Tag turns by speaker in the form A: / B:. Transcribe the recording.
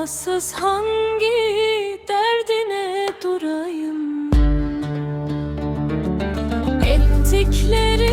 A: Vefasız hangi derdine durayım? Ettiklerini